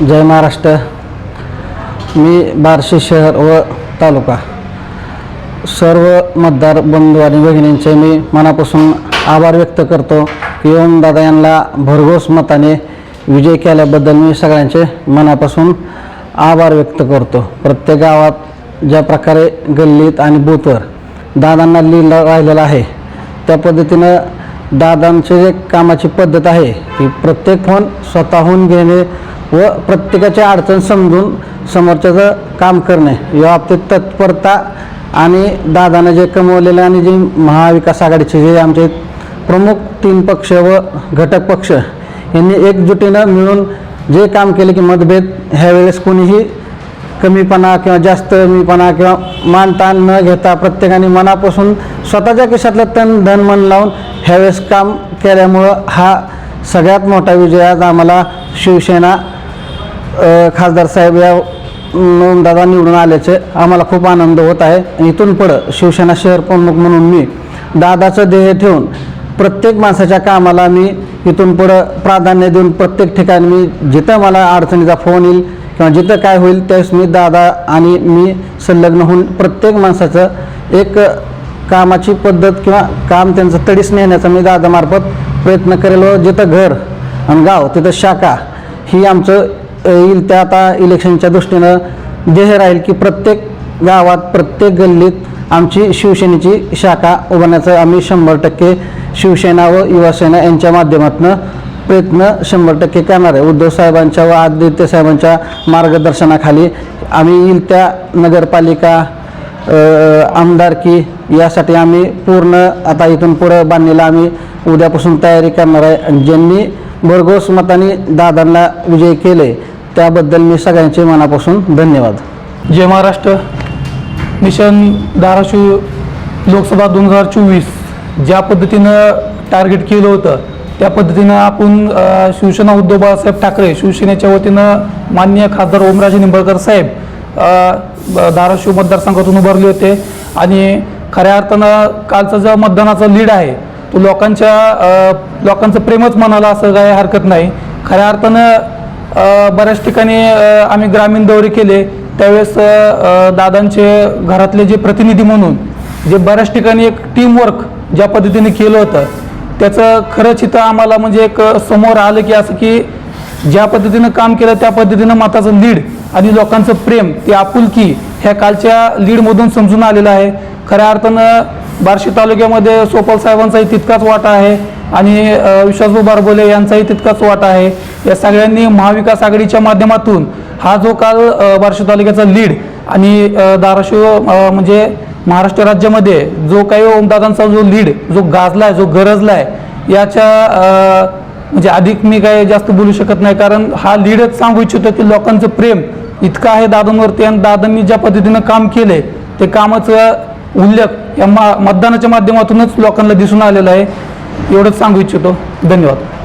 जय महाराष्ट्र. मी बार्शी शहर व तालुका. सर्व मतदार बंधू आणि भगिनींचे मी मनापासून आभार व्यक्त करतो की ओम दादा यांना भरघोस मताने विजय केल्याबद्दल मी सगळ्यांचे मनापासून आभार व्यक्त करतो. प्रत्येक गावात ज्या प्रकारे गल्लीत आणि बूथवर दादांना लिहिलं राहिलेलं आहे त्या पद्धतीनं दादांचे जे कामाची पद्धत आहे की प्रत्येक फोन स्वतःहून घेणे व प्रत्येकाची अडचण समजून समोरच्याचं काम करणे. या बाबतीत तत्परता आणि दादानं जे कमवलेलं आणि जे महाविकास आघाडीचे जे आमचे प्रमुख तीन पक्ष व घटक पक्ष यांनी एकजुटीनं मिळून जे काम केले की मतभेद ह्यावेळेस कोणीही कमीपणा किंवा जास्त कमीपणा किंवा मानतान न घेता प्रत्येकाने मनापासून स्वतःच्या खिशातलं तन धन मन लावून ह्यावेळेस काम केल्यामुळं हा सगळ्यात मोठा विजय आज आम्हाला शिवसेना खासदार साहेब या दादा निवडून आल्याचे आम्हाला खूप आनंद होत आहे. आणि इथून पुढं शिवसेना शहर प्रमुख म्हणून मी दादाचं ध्येय ठेवून प्रत्येक माणसाच्या कामाला मी इथून पुढं प्राधान्य देऊन प्रत्येक ठिकाणी मी जिथं मला अडचणीचा फोन येईल किंवा जिथं काय होईल त्यावेळेस मी दादा आणि मी संलग्न होऊन प्रत्येक माणसाचं एक कामाची पद्धत किंवा काम त्यांचं तडीस नेण्याचा मी दादामार्फत प्रयत्न करेल. व जिथं घर आणि गाव तिथं शाखा ही आमचं येईल त्या आता इलेक्शनच्या दृष्टीनं ध्येय राहील की प्रत्येक गावात प्रत्येक गल्लीत आमची शिवसेनेची शाखा उभारण्याचं आम्ही शंभर टक्के शिवसेना व युवासेना यांच्या माध्यमातून प्रयत्न शंभर टक्के करणार आहे. उद्धव साहेबांच्या व आदित्य साहेबांच्या मार्गदर्शनाखाली आम्ही येईल त्या नगरपालिका आमदारकी यासाठी आम्ही पूर्ण आता इथून पुढं बांधणीला आम्ही उद्यापासून तयारी करणार आहे. ज्यांनी भरघोस मताने दादांना विजय केले त्याबद्दल मी मनापासून धन्यवाद. जय महाराष्ट्र. मिशन धाराशिव लोकसभा दोन हजार चोवीस ज्या पद्धतीनं टार्गेट केलं होतं त्या पद्धतीनं आपण शिवसेना उद्धव बाळासाहेब ठाकरे शिवसेनेच्या वतीनं माननीय खासदार ओमराजे निंबळकर साहेब धाराशिव मतदारसंघातून उभारले होते. आणि खऱ्या अर्थानं कालचा जो मतदानाचा लीड आहे तो लोकांच्या लोकांचं प्रेमच म्हणाला असं काही हरकत नाही. खऱ्या अर्थानं बऱ्याच ठिकाणी आम्ही ग्रामीण दौरे केले. त्यावेळेस दादांचे घरातले जे प्रतिनिधी म्हणून जे बऱ्याच ठिकाणी एक टीमवर्क ज्या पद्धतीने केलं होतं त्याचं खरंच इथं आम्हाला म्हणजे एक समोर आलं की असं की ज्या पद्धतीनं काम केलं त्या पद्धतीनं माताचं लीड आणि लोकांचं प्रेम ती आपुलकी ह्या कालच्या लीडमधून समजून आलेलं आहे. खऱ्या अर्थानं बार्शी तालुक्यामध्ये सोपल साहेबांचाही तितकाच वाटा आहे आणि विश्वासभाऊ बारबोले यांचाही तितकाच वाटा आहे. या सगळ्यांनी महाविकास आघाडीच्या माध्यमातून हा जो काल बार्शी तालुक्याचा लीड आणि धाराशिव म्हणजे महाराष्ट्र राज्यामध्ये जो काही ओमदादांचा जो लीड जो गाजला आहे जो गरजला आहे याच्या म्हणजे अधिक मी काय जास्त बोलू शकत नाही. कारण हा लीडच सांगू इच्छितो की लोकांचं प्रेम इतकं आहे दादांवरती आणि दादांनी ज्या पद्धतीनं काम केले ते कामाचं उल्लेख या मा मतदानाच्या माध्यमातूनच लोकांना दिसून आलेलं आहे. एवढंच सांगू इच्छितो. धन्यवाद.